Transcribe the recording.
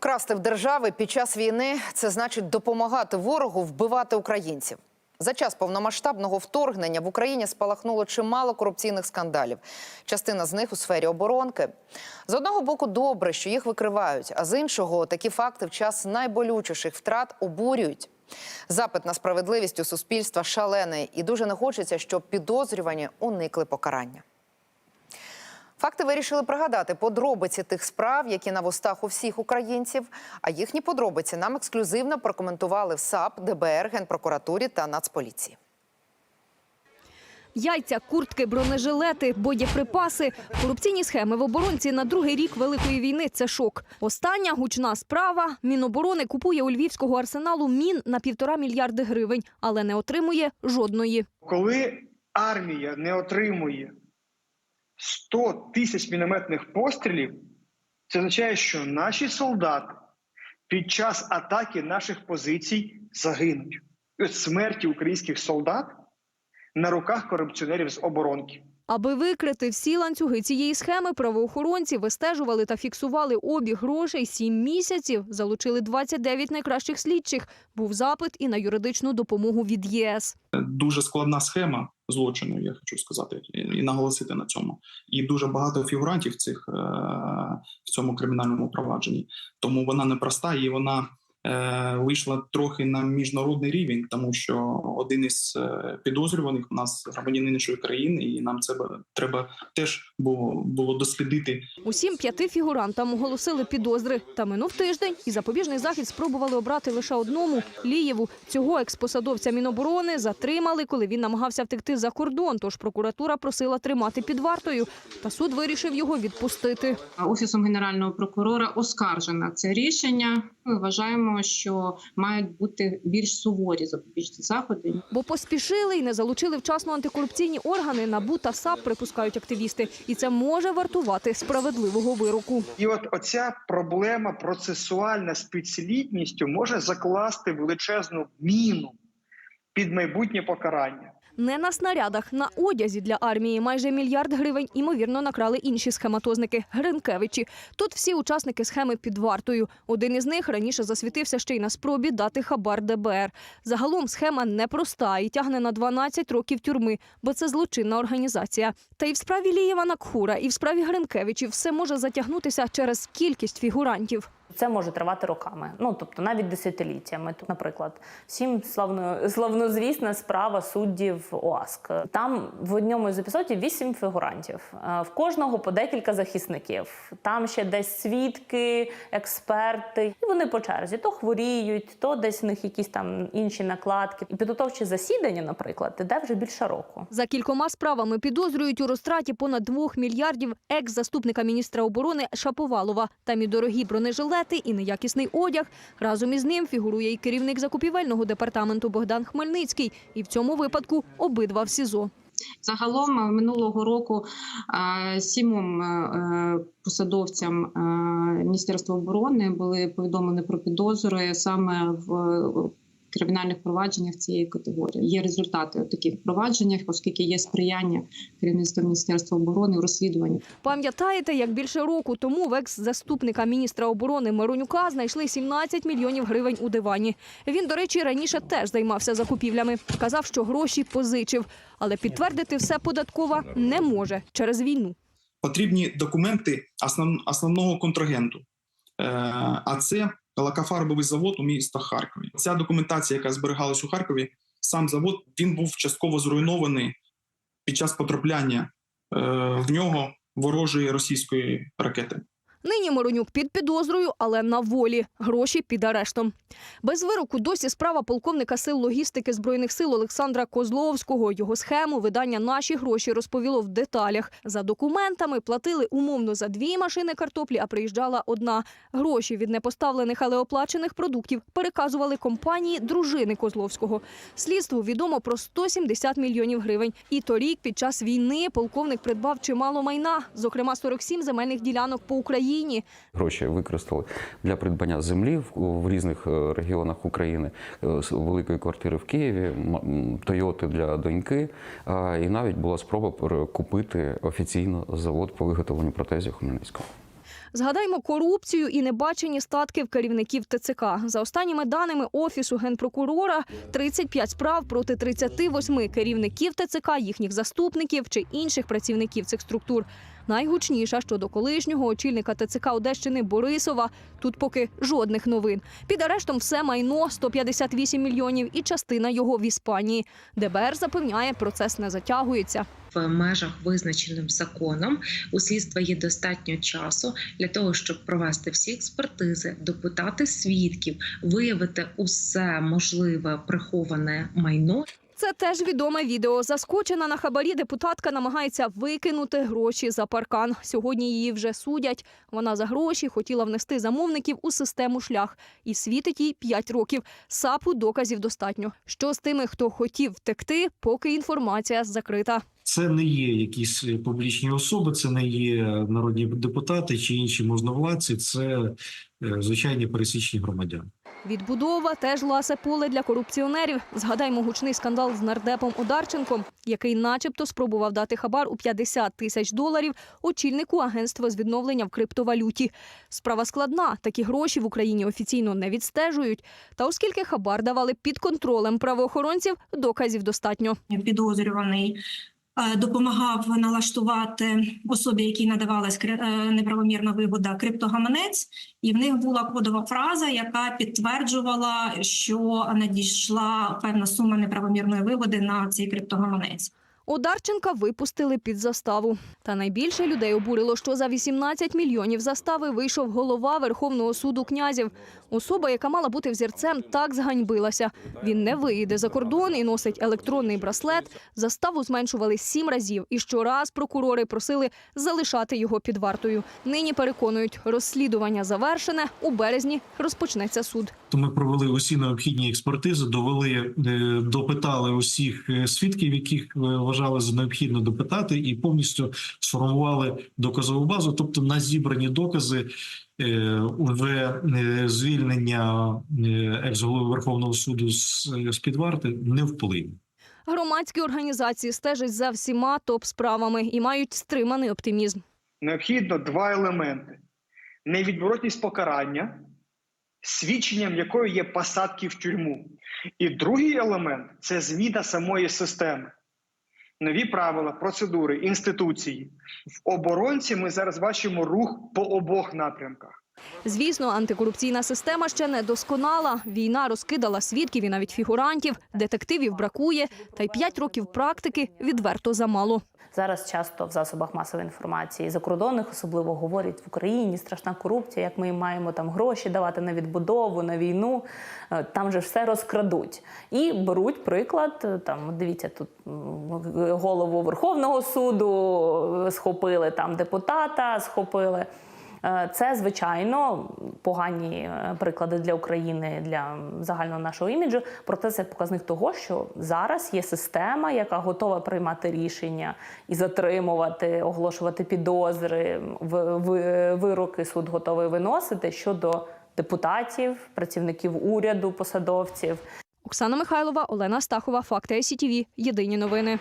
Красти в держави під час війни це значить допомагати ворогу вбивати українців. За час повномасштабного вторгнення в Україні спалахнуло чимало корупційних скандалів. Частина з них у сфері оборонки. З одного боку, добре, що їх викривають, а з іншого такі факти в час найболючіших втрат обурюють. Запит на справедливість у суспільства шалений, і дуже не хочеться, щоб підозрювані уникли покарання. Факти вирішили пригадати подробиці тих справ, які на вустах у всіх українців. А їхні подробиці нам ексклюзивно прокоментували в САП, ДБР, Генпрокуратурі та Нацполіції. Яйця, куртки, бронежилети, боєприпаси. Корупційні схеми в оборонці на другий рік Великої війни – це шок. Остання гучна справа. Міноборони купує у Львівського арсеналу мін на півтора мільярди гривень, але не отримує жодної. Коли армія не отримує 100 тисяч мінометних пострілів, це означає, що наші солдати під час атаки наших позицій загинуть. І от смерті українських солдат на руках корупціонерів з оборонки. Аби викрити всі ланцюги цієї схеми, правоохоронці вистежували та фіксували обіг грошей сім місяців. Залучили 29 найкращих слідчих. Був запит і на юридичну допомогу від ЄС. дуже складна схема злочину, я хочу сказати, і наголосити на цьому. І дуже багато фігурантів цих е, в цьому кримінальному провадженні. Тому вона непроста і вона вийшла трохи на міжнародний рівень, тому що один із е, підозрюваних у нас громадянин іншої країни, і нам це треба теж було, було дослідити Усім п'яти фігурантам оголосили підозри. Та минув тиждень, і запобіжний захід спробували обрати лише одному – Лієву. Цього експосадовця Міноборони затримали, коли він намагався втекти за кордон. Тож прокуратура просила тримати під вартою. Та суд вирішив його відпустити. Офісом генерального прокурора оскаржено це рішення. Ми вважаємо, що мають бути більш суворі запобіжні заходи. Бо поспішили і не залучили вчасно антикорупційні органи. НАБУ та САП припускають активісти. І це може вартувати справедливого вироку. І от оця проблема процесуальна з підслідністю може закласти величезну міну під майбутнє покарання. Не на снарядах, на одязі для армії майже мільярд гривень, ймовірно, накрали інші схематозники – Гринкевичі. Тут всі учасники схеми під вартою. Один із них раніше засвітився ще й на спробі дати хабар ДБР. Загалом схема непроста і тягне на 12 років тюрми, бо це злочинна організація. Та і в справі Лієва Накхура, і в справі Гринкевичів все може затягнутися через кількість фігурантів. Це може тривати роками, ну тобто навіть десятиліттями. Наприклад, всім славно славнозвісна справа суддів ОАСК. Там в одному з епізодів вісім фігурантів. Е, В кожного по декілька захисників. Там ще десь свідки, експерти, і вони по черзі то хворіють, то десь в них якісь там інші накладки. І підготовче засідання, наприклад, іде вже більше року. За кількома справами підозрюють у розтраті понад 2 мільярдів екс-заступника міністра оборони Шаповалова. Там і дорогі бронежилети, і неякісний одяг. Разом із ним фігурує і керівник закупівельного департаменту Богдан Хмельницький. І в цьому випадку обидва в СІЗО. Загалом е, минулого року е, сімом е, посадовцям Міністерства оборони були повідомлені про підозри саме в кримінальних провадженнях цієї категорії. Є результати у таких провадженнях, оскільки є сприяння керівництва Міністерства оборони у розслідуванні. Пам'ятаєте, як більше року тому в екс-заступника міністра оборони Миронюка знайшли 17 мільйонів гривень у дивані. Він, до речі, раніше теж займався закупівлями. Казав, що гроші позичив, але підтвердити все податкова не може через війну. потрібні документи основ, основного контрагенту. Е, а це лакофарбовий завод у міста Харкові. Ця документація, яка зберігалась у Харкові, сам завод він був частково зруйнований під час потрапляння е, в нього ворожої російської ракети. Нині Моронюк під підозрою, але на волі. Гроші під арештом. Без вироку досі справа полковника сил логістики Збройних сил Олександра Козловського. Його схему видання «Наші гроші» розповіло в деталях. За документами платили умовно за дві машини картоплі, а приїжджала одна. Гроші від непоставлених, але оплачених продуктів переказували компанії дружини Козловського. Слідству відомо про 170 мільйонів гривень. І торік під час війни полковник придбав чимало майна, зокрема 47 земельних ділянок по Україні. Гроші використали для придбання землі в, різних е, регіонах України, е, великої квартири в Києві, Тойоти для доньки. І навіть була спроба купити офіційно завод по виготовленню протезів у Хмельницькому. Згадаймо корупцію і небачені статки в керівників ТЦК. За останніми даними офісу генпрокурора, 35 справ проти 38 керівників ТЦК, їхніх заступників чи інших працівників цих структур. Найгучніша щодо колишнього очільника ТЦК Одещини Борисова. Тут поки жодних новин. Під арештом все майно 158 мільйонів і частина його в Іспанії. ДБР запевняє, процес не затягується. В межах визначеним законом у слідства є достатньо часу для того, щоб провести всі експертизи, допитати свідків, виявити усе можливе приховане майно Це теж відоме відео. Заскочена на хабарі депутатка намагається викинути гроші за паркан. Сьогодні її вже судять. Вона за гроші хотіла внести замовників у систему шлях і світить їй 5 років. САПу доказів достатньо. Що з тими, хто хотів втекти, поки інформація закрита. Це не є якісь публічні особи, це не є народні депутати чи інші можновладці, це е, звичайні пересічні громадяни. Відбудова теж ласе поле для корупціонерів. Згадаймо гучний скандал з нардепом Одарченком, який, начебто, спробував дати хабар у 50 тисяч доларів очільнику агентства з відновлення в криптовалюті. Справа складна. Такі гроші в Україні офіційно не відстежують. Та оскільки хабар давали під контролем правоохоронців, доказів достатньо. підозрюваний е, допомагав налаштувати особі, якій надавалась е, неправомірна вигода, криптогаманець, і в них була кодова фраза, яка підтверджувала, що надійшла певна сума неправомірної вигоди на цей криптогаманець. Одарченка випустили під заставу. Та найбільше людей обурило, що за 18 мільйонів застави вийшов голова Верховного суду князів. Особа, яка мала бути взірцем, так зганьбилася. Він не виїде за кордон і носить електронний браслет. Заставу зменшували сім разів, і щораз прокурори просили залишати його під вартою. Нині переконують, розслідування завершене. У березні розпочнеться суд. Ми провели усі необхідні експертизи, довели, е, допитали усіх е, свідків, яких е, вважали за необхідно допитати, і повністю сформували доказову базу. Тобто, на зібрані докази е, уже е, звільнення е, екс-голови Верховного суду з, з під варти не вплине. Громадські організації стежать за всіма топ-справами і мають стриманий оптимізм. Необхідно два елементи: невідворотність покарання, свідченням якої є посадки в тюрму. І другий елемент це зміна самої системи. Нові правила, процедури, інституції. В оборонці ми зараз бачимо рух по обох напрямках. Звісно, антикорупційна система ще не досконала. Війна розкидала свідків і навіть фігурантів, детективів бракує, та й п'ять років практики відверто замало. Зараз часто в засобах масової інформації закордонних особливо говорять в Україні страшна корупція, як ми маємо там гроші давати на відбудову, на війну. Е, Там же все розкрадуть і беруть приклад. е, Там дивіться, тут голову Верховного суду е, схопили, там депутата схопили. Е, Це звичайно погані е, приклади для України для загального нашого іміджу. Проте це показник того, що зараз є система, яка готова приймати рішення і затримувати, оголошувати підозри, в- вироки суд готовий виносити щодо депутатів, працівників уряду, посадовців. Оксана Михайлова, Олена Стахова, Факти СІТВ. Єдині новини.